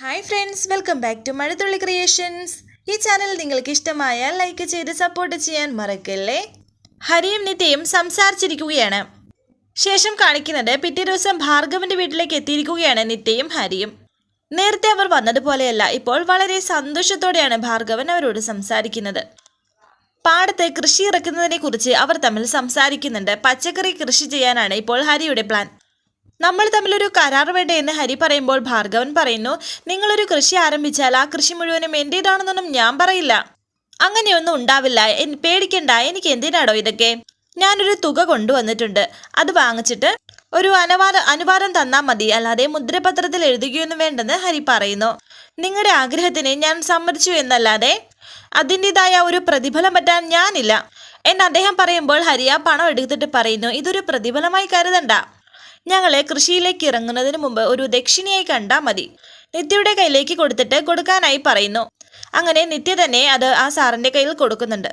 Hi friends welcome back to Mazhathulli creations ഈ channel നിങ്ങൾക്ക് ഇഷ്ടമായാൽ ലൈക്ക് ചെയ്ത് സപ്പോർട്ട് ചെയ്യാൻ മറക്കല്ലേ? ഹരിയും നിത്യയും സംസാരിച്ചിരിക്കുകയാണ്. ശേഷം കാണിക്കുന്നത് പിറ്റേ ദിവസം ഭാർഗവന്റെ വീട്ടിലേക്ക് എത്തിയിരിക്കുകയാണ് നിത്യയും ഹരിയും. നേരത്തെ അവർ വന്നതുപോലെയല്ല ഇപ്പോൾ വളരെ സന്തോഷത്തോടെയാണ് ഭാർഗവൻ അവരോട് സംസാരിക്കുന്നത്. പാടത്ത് കൃഷി ഇറക്കുന്നതിനെ കുറിച്ച് അവർ തമ്മിൽ സംസാരിക്കുന്നുണ്ട്. പച്ചക്കറി കൃഷി ചെയ്യാനാണ് ഇപ്പോൾ ഹരിയുടെ പ്ലാൻ നമ്മൾ തമ്മിലൊരു കരാർ വേണ്ട എന്ന് ഹരി പറയുമ്പോൾ ഭാർഗവൻ പറയുന്നു നിങ്ങളൊരു കൃഷി ആരംഭിച്ചാൽ ആ കൃഷി മുഴുവനും എന്റേതാണെന്നൊന്നും ഞാൻ പറയില്ല. അങ്ങനെയൊന്നും ഉണ്ടാവില്ല. പേടിക്കണ്ട. എനിക്ക് എന്തിനാടോ ഇതൊക്കെ? ഞാനൊരു തുക കൊണ്ടുവന്നിട്ടുണ്ട്. അത് വാങ്ങിച്ചിട്ട് ഒരു അനുവാദ അനുവാദം തന്നാൽ മതി. അല്ലാതെ മുദ്രപത്രത്തിൽ എഴുതുകയൊന്നും വേണ്ടെന്ന് ഹരി പറയുന്നു. നിങ്ങളുടെ ആഗ്രഹത്തിനെ ഞാൻ സമ്മതിച്ചു എന്നല്ലാതെ അതിന്റെതായ ഒരു പ്രതിഫലം പറ്റാൻ ഞാനില്ല. എന്ന് അദ്ദേഹം പറയുമ്പോൾ ഹരി ആ പണം എടുത്തിട്ട് പറയുന്നു ഇതൊരു പ്രതിഫലമായി കരുതണ്ട. ഞങ്ങളെ കൃഷിയിലേക്ക് ഇറങ്ങുന്നതിന് മുമ്പ് ഒരു ദക്ഷിണയായി കണ്ടാൽ മതി. നിത്യയുടെ കയ്യിലേക്ക് കൊടുത്തിട്ട് കൊടുക്കാനായി പറയുന്നു. അങ്ങനെ നിത്യ തന്നെ അത് ആ സാറിന്റെ കയ്യിൽ കൊടുക്കുന്നുണ്ട്.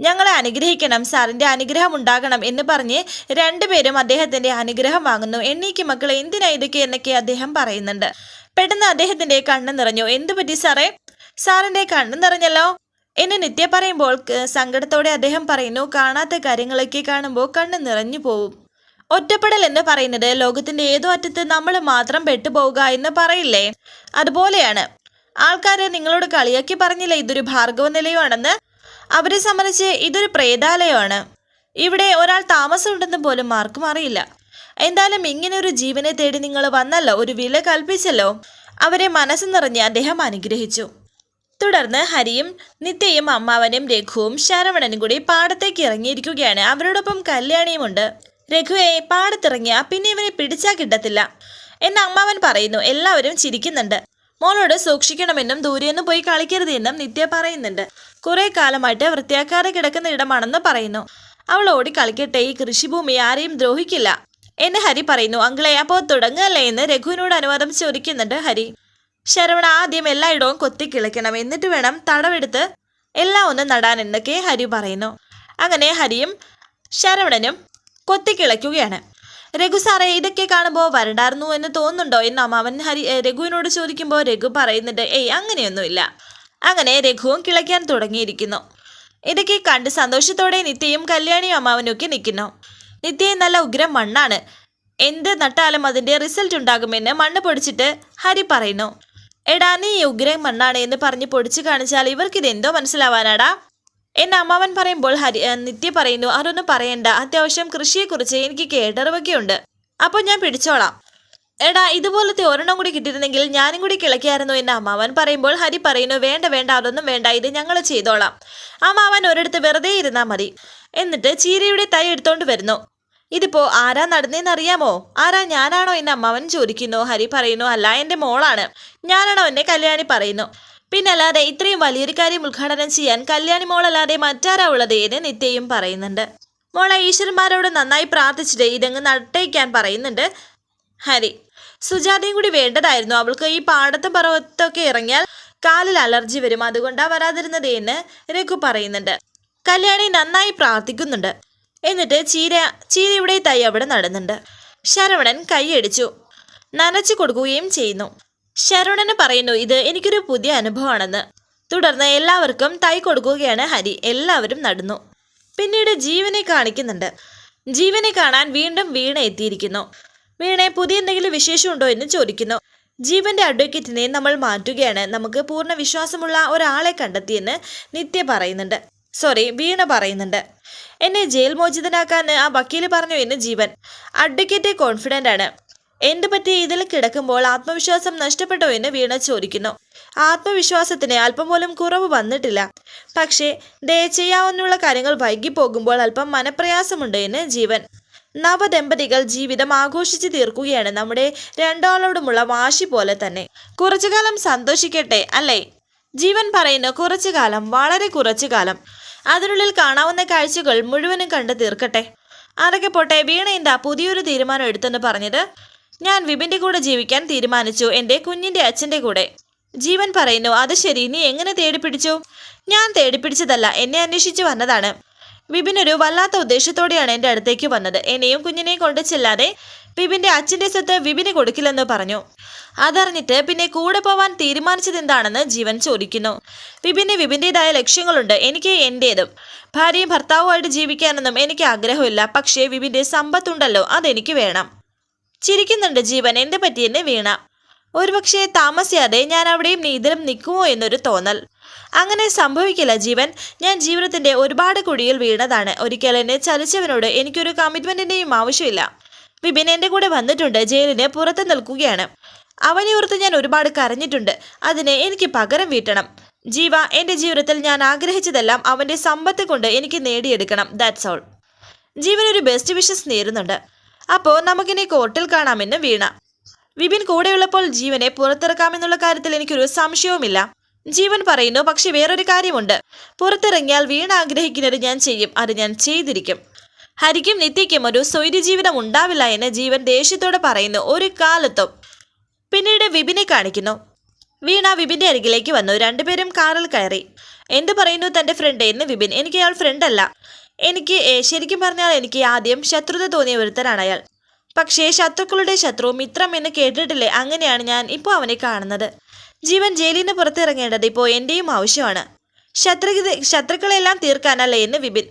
ഞങ്ങളെ അനുഗ്രഹിക്കണം സാറിന്റെ അനുഗ്രഹം ഉണ്ടാകണം എന്ന് പറഞ്ഞ് രണ്ടുപേരും അദ്ദേഹത്തിന്റെ അനുഗ്രഹം വാങ്ങുന്നു. എണ്ണീക്ക് മക്കളെ എന്തിനാ ഇതൊക്കെ എന്നൊക്കെ അദ്ദേഹം പറയുന്നുണ്ട്. പെട്ടെന്ന് അദ്ദേഹത്തിന്റെ കണ്ണ് നിറഞ്ഞു. എന്തു പറ്റി സാറേ? സാറിന്റെ കണ്ണ് നിറഞ്ഞല്ലോ? എന്ന് നിത്യ പറയുമ്പോൾ സങ്കടത്തോടെ അദ്ദേഹം പറയുന്നു കാണാത്ത കാര്യങ്ങളൊക്കെ കാണുമ്പോൾ കണ്ണ് നിറഞ്ഞു പോവും. ഒറ്റപ്പെടൽ എന്ന് പറയുന്നത് ലോകത്തിന്റെ ഏതോ അറ്റത്ത് നമ്മൾ മാത്രം പെട്ടുപോവുക എന്ന് പറയില്ലേ? അതുപോലെയാണ്. ആൾക്കാരെ നിങ്ങളോട് കളിയാക്കി പറഞ്ഞില്ലേ ഇതൊരു ഭാർഗവ നിലയമാണെന്ന്? അവരെ സംബന്ധിച്ച് ഇതൊരു പ്രേതാലയമാണ്. ഇവിടെ ഒരാൾ താമസമുണ്ടെന്ന് പോലും ആർക്കും അറിയില്ല. എന്തായാലും ഇങ്ങനെ ഒരു ജീവനെ തേടി നിങ്ങൾ വന്നല്ലോ ഒരു വില കൽപ്പിച്ചല്ലോ. അവരെ മനസ്സ് നിറഞ്ഞ് അദ്ദേഹം അനുഗ്രഹിച്ചു. തുടർന്ന് ഹരിയും നിത്യയും അമ്മാവനും രഘുവും ശരവണനും കൂടി പാടത്തേക്ക് ഇറങ്ങിയിരിക്കുകയാണ്. അവരോടൊപ്പം കല്യാണിയുമുണ്ട്. രഘുവെ പാടത്തിറങ്ങിയ പിന്നെ ഇവനെ പിടിച്ചാൽ കിട്ടത്തില്ല. എന്ന് അമ്മാവൻ പറയുന്നു. എല്ലാവരും ചിരിക്കുന്നുണ്ട്. മോളോട് സൂക്ഷിക്കണമെന്നും ദൂരെയൊന്നും പോയി കളിക്കരുതെന്നും നിത്യ പറയുന്നുണ്ട്. കുറെ കാലമായിട്ട് വൃത്തിയാക്കാതെ കിടക്കുന്ന ഇടമാണെന്ന് പറയുന്നു. അവൾ ഓടി കളിക്കട്ടെ. ഈ കൃഷിഭൂമി ആരെയും ദ്രോഹിക്കില്ല. എന്ന് ഹരി പറയുന്നു. അങ്കിളെ അപ്പോൾ തുടങ്ങല്ലേ എന്ന് രഘുവിനോട് അനുവാദം ചോദിക്കുന്നുണ്ട് ഹരി. ശരവണ ആദ്യം എല്ലായിടവും കൊത്തിക്കിളിക്കണം എന്നിട്ട് വേണം തടവെടുത്ത് എല്ലാം ഒന്ന് നടാൻ എന്നൊക്കെ ഹരി പറയുന്നു. അങ്ങനെ ഹരിയും ശരവണനും കൊത്തിക്കിളയ്ക്കുകയാണ്. രഘു സാറേ ഇതൊക്കെ കാണുമ്പോൾ വരണ്ടായിരുന്നു എന്ന് തോന്നുന്നുണ്ടോ? എന്ന് അമ്മാവൻ ഹരി രഘുവിനോട് ചോദിക്കുമ്പോൾ രഘു പറയുന്നുണ്ട് ഏയ് അങ്ങനെയൊന്നുമില്ല. അങ്ങനെ രഘുവും കിളയ്ക്കാൻ തുടങ്ങിയിരിക്കുന്നു. ഇതൊക്കെ കണ്ട് സന്തോഷത്തോടെ നിത്യയും കല്യാണിയും അമ്മാവനും ഒക്കെ നിൽക്കുന്നു. നിത്യയും നല്ല ഉഗ്രം മണ്ണാണ്. എന്ത് നട്ടാലും അതിന്റെ റിസൾട്ട് ഉണ്ടാകുമെന്ന് മണ്ണ് പൊടിച്ചിട്ട് ഹരി പറയുന്നു. എടാ നീ ഉഗ്രം മണ്ണാണ് എന്ന് പറഞ്ഞ് പൊടിച്ച് കാണിച്ചാൽ ഇവർക്ക് ഇതെന്തോ മനസ്സിലാവാനാടാ? എന്നെ അമ്മാവൻ പറയുമ്പോൾ ഹരി നിത്യ പറയുന്നു അതൊന്നും പറയണ്ട. അത്യാവശ്യം കൃഷിയെക്കുറിച്ച് എനിക്ക് കേട്ടറിവൊക്കെ ഉണ്ട് അപ്പോൾ ഞാൻ പിടിച്ചോളാം. എടാ ഇതുപോലത്തെ ഒരെണ്ണം കൂടി കിട്ടിയിരുന്നെങ്കിൽ ഞാനും കൂടി കിളക്കിയായിരുന്നു എന്ന് അമ്മാവൻ പറയുമ്പോൾ ഹരി പറയുന്നു വേണ്ട വേണ്ട അതൊന്നും വേണ്ട. ഇത് ഞങ്ങൾ ചെയ്തോളാം. അമ്മാവൻ ഒരിടത്ത് വെറുതെ ഇരുന്നാൽ മതി. എന്നിട്ട് ചീരയുടെ തൈ എടുത്തോണ്ട് വരുന്നു. ഇതിപ്പോ ആരാ നടന്നേന്ന് അറിയാമോ? ആരാ ഞാനാണോ? എന്ന് അമ്മാവൻ ചോദിക്കുന്നു. ഹരി പറയുന്നു അല്ല എന്റെ മോളാണ്. ഞാനാണോ എന്നെ കല്യാണി പറയുന്നു? പിന്നല്ലാതെ ഇത്രയും വലിയൊരു കാര്യം ഉദ്ഘാടനം ചെയ്യാൻ കല്യാണി മോളല്ലാതെ മറ്റാരാ ഉള്ളത് എന്ന് നിത്യയും പറയുന്നുണ്ട്. മോളെ ഈശ്വരന്മാരോട് നന്നായി പ്രാർത്ഥിച്ചിട്ട് ഇതങ്ങ് നട്ടയ്ക്കാൻ പറയുന്നുണ്ട്. ഹരി സുജാതയും കൂടി വേണ്ടതായിരുന്നു. അവൾക്ക് ഈ പാടത്തും പർവത്തൊക്കെ ഇറങ്ങിയാൽ കാലിൽ അലർജി വരും. അതുകൊണ്ടാ വരാതിരുന്നത് എന്ന് രഘു പറയുന്നുണ്ട്. കല്യാണി നന്നായി പ്രാർത്ഥിക്കുന്നുണ്ട്. എന്നിട്ട് ചീര ചീരയുടെ തൈ അവിടെ നടുന്നുണ്ട്. ശരവണൻ കൈയടിച്ചു. നനച്ചു കൊടുക്കുകയും ചെയ്യുന്നു. ശരവണന് പറയുന്നു ഇത് എനിക്കൊരു പുതിയ അനുഭവമാണെന്ന്. തുടർന്ന് എല്ലാവർക്കും തൈ കൊടുക്കുകയാണ് ഹരി. എല്ലാവരും നടന്നു. പിന്നീട് ജീവനെ കാണിക്കുന്നുണ്ട്. ജീവനെ കാണാൻ വീണ്ടും വീണ എത്തിയിരിക്കുന്നു. വീണെ പുതിയ എന്തെങ്കിലും വിശേഷമുണ്ടോ? എന്ന് ചോദിക്കുന്നു. ജീവന്റെ അഡ്വക്കേറ്റിനെ നമ്മൾ മാറ്റുകയാണ്. നമുക്ക് പൂർണ വിശ്വാസമുള്ള ഒരാളെ കണ്ടെത്തിയെന്ന് നിത്യ പറയുന്നുണ്ട്. സോറി വീണ പറയുന്നുണ്ട്. എന്നെ ജയിൽ മോചിതനാക്കാൻ ആ വക്കീൽ പറഞ്ഞു എന്ന് ജീവൻ. അഡ്വക്കേറ്റ് കോൺഫിഡന്റ് ആണ്. എന്ത് പറ്റി ഇതിൽ കിടക്കുമ്പോൾ ആത്മവിശ്വാസം നഷ്ടപ്പെട്ടോ എന്ന് വീണ ചോദിക്കുന്നു. ആത്മവിശ്വാസത്തിന് അല്പം പോലും കുറവ് വന്നിട്ടില്ല. പക്ഷേ ദയ ചെയ്യാവുന്നുള്ള കാര്യങ്ങൾ വൈകി പോകുമ്പോൾ അല്പം മനപ്രയാസമുണ്ട് എന്ന് ജീവൻ. നവദമ്പതികൾ ജീവിതം ആഘോഷിച്ചു തീർക്കുകയാണ് നമ്മുടെ രണ്ടാളോടുമുള്ള വാശി പോലെ തന്നെ. കുറച്ചു കാലം സന്തോഷിക്കട്ടെ അല്ലേ? ജീവൻ പറയുന്നു കുറച്ചു കാലം വളരെ കുറച്ചു കാലം അതിനുള്ളിൽ കാണാവുന്ന കാഴ്ചകൾ മുഴുവനും കണ്ടു തീർക്കട്ടെ. അതൊക്കെ പോട്ടെ വീണ എന്താ പുതിയൊരു തീരുമാനം എടുത്തെന്ന് പറഞ്ഞത്? ഞാൻ വിപിന്റെ കൂടെ ജീവിക്കാൻ തീരുമാനിച്ചു. എന്റെ കുഞ്ഞിന്റെ അച്ഛന്റെ കൂടെ. ജീവൻ പറയുന്നു അത് ശരി നീ എങ്ങനെ തേടിപ്പിടിച്ചു? ഞാൻ തേടിപ്പിടിച്ചതല്ല എന്നെ അന്വേഷിച്ചു വന്നതാണ്. വിപിൻ ഒരു വല്ലാത്ത ഉദ്ദേശത്തോടെയാണ് എന്റെ അടുത്തേക്ക് വന്നത്. എന്നെയും കുഞ്ഞിനെയും കൊണ്ട് ചെല്ലാതെ വിപിന്റെ അച്ഛന്റെ സ്വത്ത് വിപിന് കൊടുക്കില്ലെന്ന് പറഞ്ഞു. അതറിഞ്ഞിട്ട് പിന്നെ കൂടെ പോവാൻ തീരുമാനിച്ചത് എന്താണെന്ന് ജീവൻ ചോദിക്കുന്നു. വിപിന് വിപിന്റെതായ ലക്ഷ്യങ്ങളുണ്ട് എനിക്ക് എന്റേതും ഭാര്യയും ഭർത്താവുമായിട്ട് ജീവിക്കാനൊന്നും എനിക്ക് ആഗ്രഹമില്ല പക്ഷേ വിപിന്റെ സമ്പത്തുണ്ടല്ലോ അതെനിക്ക് വേണം. ചിരിക്കുന്നുണ്ട് ജീവൻ. എന്ത് പറ്റിയെന്ന് വീണ? ഒരുപക്ഷെ താമസിയാതെ ഞാൻ അവിടെയും നീതിലും നിൽക്കുമോ എന്നൊരു തോന്നൽ. അങ്ങനെ സംഭവിക്കില്ല ജീവൻ. ഞാൻ ജീവിതത്തിന്റെ ഒരുപാട് കുഴിയിൽ വീണതാണ്. ഒരിക്കൽ എന്നെ ചലിച്ചവനോട് എനിക്കൊരു കമ്മിറ്റ്മെന്റിന്റെയും ആവശ്യമില്ല. വിപിൻ എന്റെ കൂടെ വന്നിട്ടുണ്ട്. ജയിലിന് പുറത്ത് നിൽക്കുകയാണ്. അവനെ ഓർത്ത് ഞാൻ ഒരുപാട് കരഞ്ഞിട്ടുണ്ട്. അതിനെ എനിക്ക് പകരം വീട്ടണം. ജീവ എന്റെ ജീവിതത്തിൽ ഞാൻ ആഗ്രഹിച്ചതെല്ലാം അവന്റെ സമ്പത്ത് കൊണ്ട് എനിക്ക് നേടിയെടുക്കണം. ദാറ്റ്സ് ഓൾ ജീവൻ ഒരു ബെസ്റ്റ് വിഷസ് നേരുന്നുണ്ട്. അപ്പോൾ നമുക്കിനി കോർട്ടിൽ കാണാമെന്ന് വീണ. വിപിൻ കൂടെയുള്ളപ്പോൾ ജീവനെ പുറത്തിറക്കാമെന്നുള്ള കാര്യത്തിൽ എനിക്കൊരു സംശയവുമില്ല. ജീവൻ പറയുന്നു പക്ഷെ വേറൊരു കാര്യമുണ്ട്. പുറത്തിറങ്ങിയാൽ വീണ ആഗ്രഹിക്കുന്നത് ഞാൻ ചെയ്യും അത് ഞാൻ ചെയ്തിരിക്കും. ഹരിക്കും നിത്യക്കും ഒരു സ്വൈര്യ ജീവിതം ഉണ്ടാവില്ല എന്ന് ജീവൻ ദേഷ്യത്തോടെ പറയുന്നു ഒരു കാലത്തും. പിന്നീട് വിപിനെ കാണിക്കുന്നു. വീണ വിപിന്റെ അരികിലേക്ക് വന്നു രണ്ടുപേരും കാറിൽ കയറി. എന്ത് പറയുന്നു തന്റെ ഫ്രണ്ട് എന്ന് വിപിൻ എനിക്ക് അയാൾ ഫ്രണ്ടല്ല എനിക്ക് ശരിക്കും പറഞ്ഞാൽ എനിക്ക് ആദ്യം ശത്രുത തോന്നിയ ഒരുത്തനാണ് അയാൾ. പക്ഷേ ശത്രുക്കളുടെ ശത്രു മിത്രം എന്ന് കേട്ടിട്ടില്ലേ? അങ്ങനെയാണ് ഞാൻ ഇപ്പോൾ അവനെ കാണുന്നത്. ജീവൻ ജയിലിൽ നിന്ന് പുറത്തിറങ്ങേണ്ടത് ഇപ്പോൾ എന്റെയും ആവശ്യമാണ്. ശത്രു ശത്രുക്കളെല്ലാം തീർക്കാനല്ലേ എന്ന് വിപിൻ.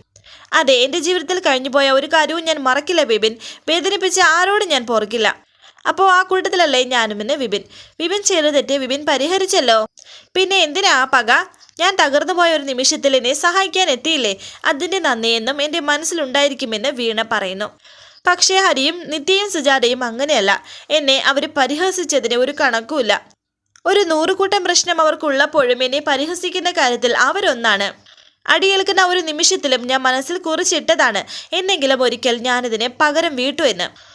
അതെ എന്റെ ജീവിതത്തിൽ കഴിഞ്ഞുപോയ ഒരു കാര്യവും ഞാൻ മറക്കില്ല വിപിൻ. വേദനിപ്പിച്ച ആരോടും ഞാൻ പൊറുക്കില്ല അപ്പോൾ ആ കൂട്ടത്തിലല്ലേ ഞാനും പിന്നെ വിപിൻ. വിപിൻ ചെയ്ത തെറ്റ് വിപിൻ പരിഹരിച്ചല്ലോ. പിന്നെ എന്തിനാ പക? ഞാൻ തകർന്നു പോയ ഒരു നിമിഷത്തിൽ എന്നെ സഹായിക്കാൻ എത്തിയില്ലേ? അതിന്റെ നന്ദിയെന്നും എന്റെ മനസ്സിലുണ്ടായിരിക്കുമെന്ന് വീണ പറയുന്നു. പക്ഷേ ഹരിയും നിത്യയും സുജാതയും അങ്ങനെയല്ല. എന്നെ അവർ പരിഹസിച്ചതിന് ഒരു കണക്കുമില്ല. ഒരു നൂറുകൂട്ടം പ്രശ്നം അവർക്കുള്ളപ്പോഴും എന്നെ പരിഹസിക്കുന്ന കാര്യത്തിൽ അവരൊന്നാണ്. അടിയേൽക്കുന്ന ഒരു നിമിഷത്തിലും ഞാൻ മനസ്സിൽ കുറിച്ചിട്ടതാണ്. എന്നെങ്കിലും ഒരിക്കൽ ഞാനിതിനെ പകരം വീട്ടു എന്ന്.